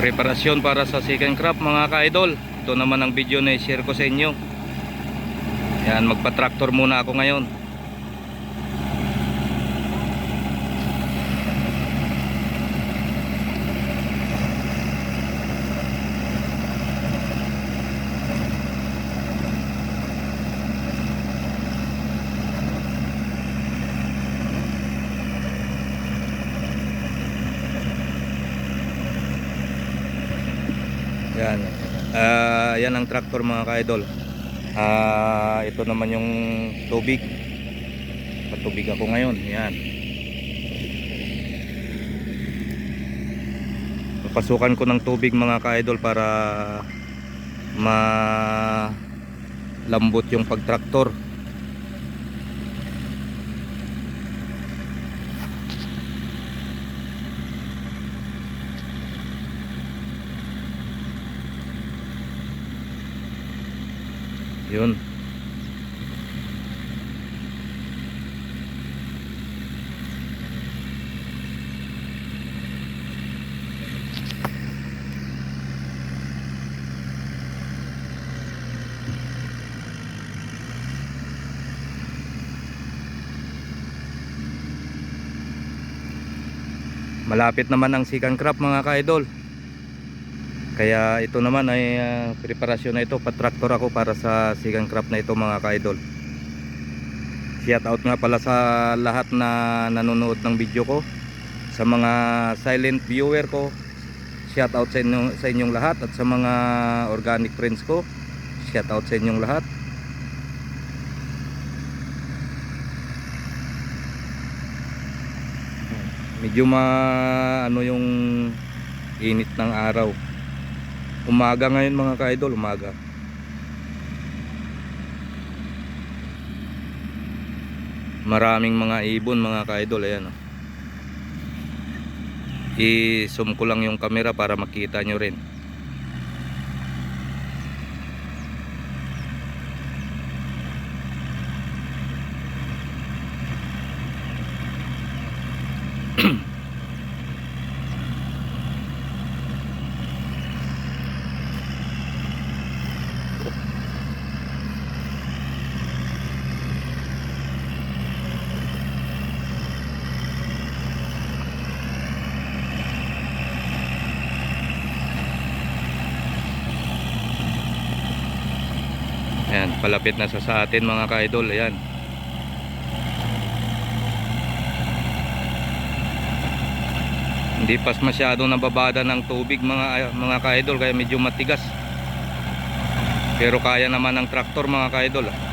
preparasyon para sa second crop mga ka-idol. Ito naman ang video na i-share ko sa inyo. Yan magpa-tractor muna ako ngayon Yan. Ah, yan ang tractor mga ka-idol. Ah, ito naman yung tubig. Patubig ako ngayon. Yan. Papasukan ko ng tubig mga ka-idol para ma lambot yung pagtraktor. Yun. Malapit naman ang second crop mga ka-idol. Kaya ito naman ay ah, preparasyon na ito, patraktor ako para sa second crop na ito mga ka-idol. Shout out nga pala sa lahat na nanonood ng video ko. Sa mga silent viewer ko, shout out sa inyong, sa inyong lahat at sa mga organic friends ko, shout out sa inyong lahat. Medyo ma ano yung init ng araw. Umaga ngayon mga ka-idol, umaga. Maraming mga ibon mga ka-idol, ayan oh. I-zoom ko lang yung camera para makita nyo rin. Ayan, palapit na sa sa atin mga ka-idol, ayan. Hindi pas masyadong nababada ng tubig mga mga ka-idol kaya medyo matigas. Pero kaya naman ng traktor mga ka-idol. ah.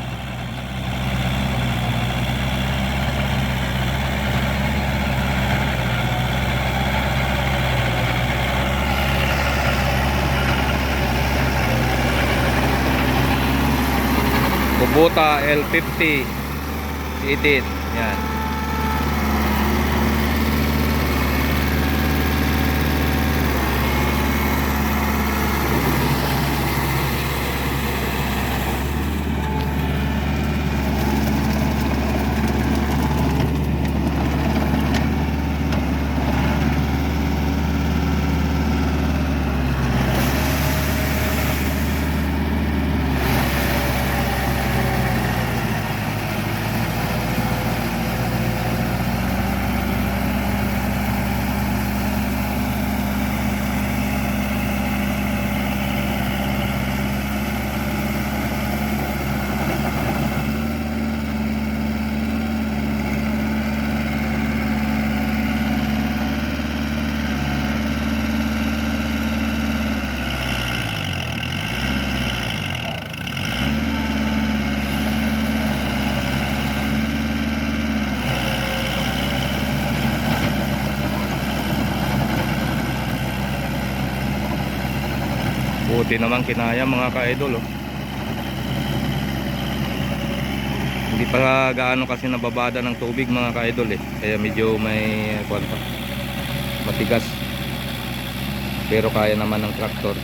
Kubota L50 Edit. Yan. Buti naman kinaya mga ka-idol oh. Hindi pa gaano kasi nababada ng tubig mga ka-idol eh. Kaya medyo may kuwan pa. Matigas. Pero kaya naman ng traktor.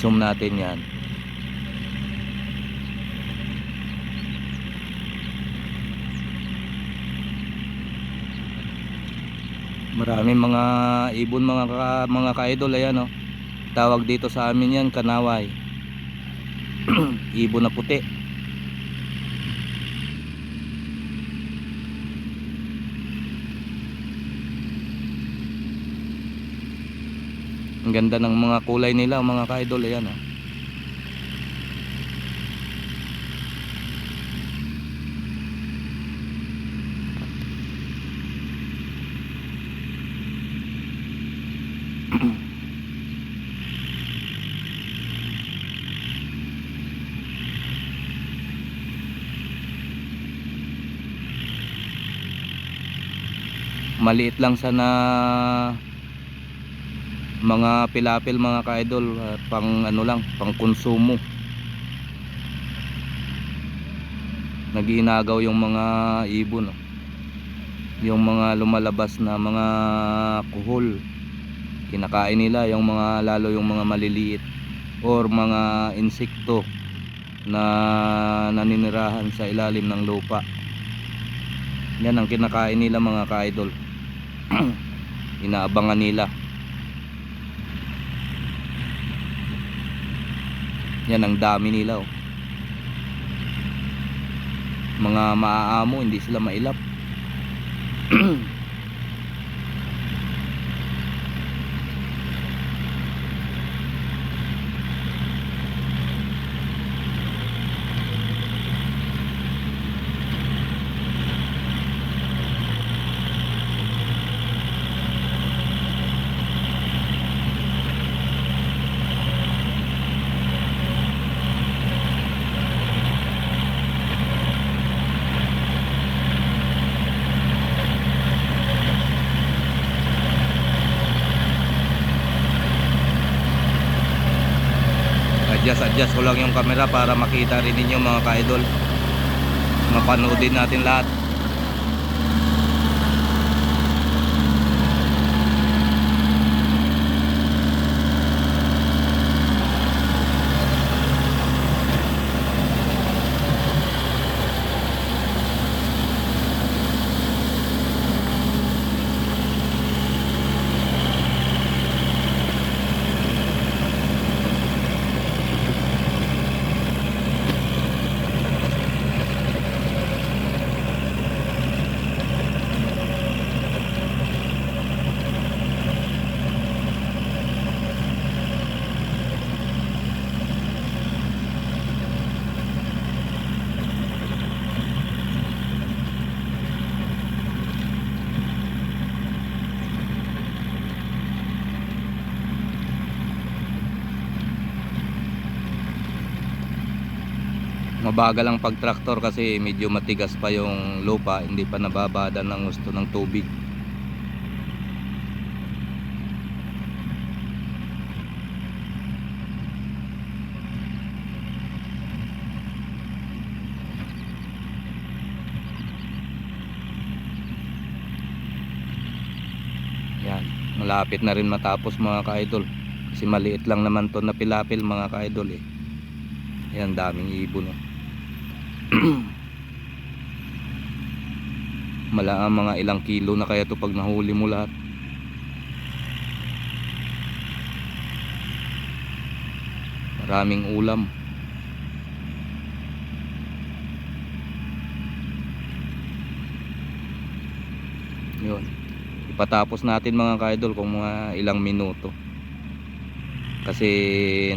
Zoom natin yan. Maraming mga ibon mga ka, mga ka-idol ayan oh. tawag dito sa amin yan kanaway. Ibon na puti ang ganda ng mga kulay nila mga ka-idol ayan oh. maliit lang sana mga pilapil mga ka-idol at pang ano lang pang konsumo. Naginagaw yung mga ibon oh. yung mga lumalabas na mga kuhol. Kinakain nila yung mga lalo yung mga maliliit or mga insekto na naninirahan sa ilalim ng lupa. Yan ang kinakain nila mga ka-idol. Inaabangan nila yan ang dami nila oh. mga maaamo hindi sila mailap ko lang yung camera para makita rin ninyo mga ka-idol. Mapanoodin natin lahat mabagal ang pagtraktor kasi medyo matigas pa yung lupa hindi pa nababada ng gusto ng tubig. Yan malapit na rin matapos mga ka-idol. Kasi maliit lang naman to na pilapil mga ka-idol eh. Yan daming ibon oh. Mala mga ilang kilo na kaya to pag nahuli mo lahat. Maraming ulam. Yun. Ipatapos natin mga kaidol kung mga ilang minuto. Kasi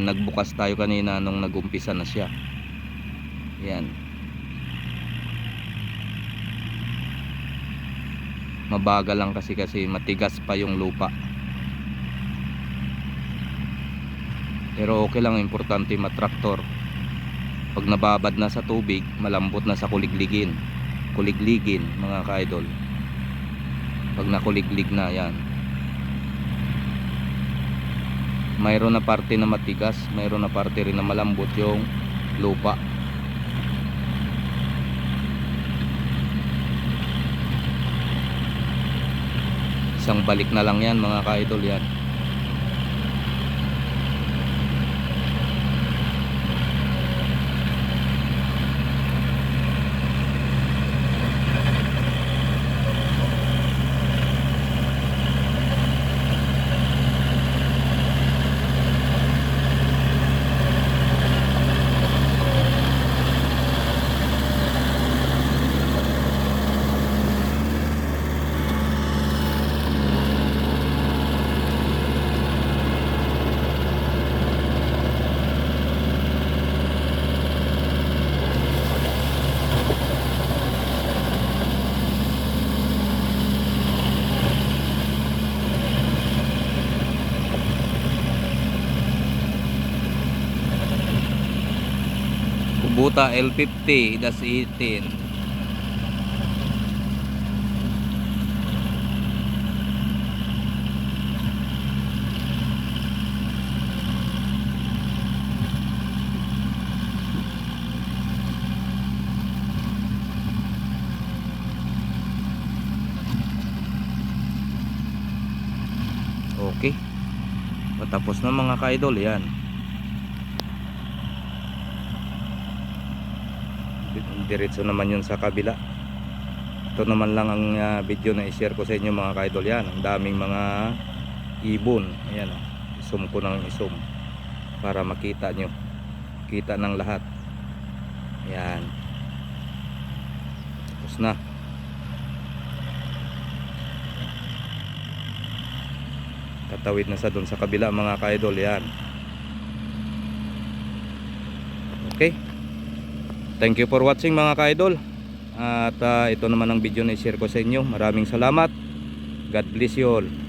nagbukas tayo kanina nung nagumpisa na siya. Yan. Mabagal lang kasi kasi matigas pa yung lupa. Pero okay lang importante matraktor. Pag nababad na sa tubig, malambot na sa kuligligin. Kuligligin mga ka-idol. Pag nakuliglig na yan. Mayroon na parte na matigas, mayroon na parte rin na malambot yung lupa. Isang balik na lang yan mga ka-idol yan Kubota L50 das 18 Okay. Patapos na mga ka-idol, yan. Diretso naman yun sa kabila. Ito naman lang ang ah, video na i-share ko sa inyo mga ka-idol yan. Ang daming mga ibon. Ayan, oh. isum ko ng isum para makita nyo. Kita ng lahat. Ayan. Tapos na. Tatawid na sa doon sa kabila mga ka-idol yan. Okay. Thank you for watching mga ka-idol. At ah, ito naman ang video na i-share ko sa inyo. Maraming salamat. God bless you all.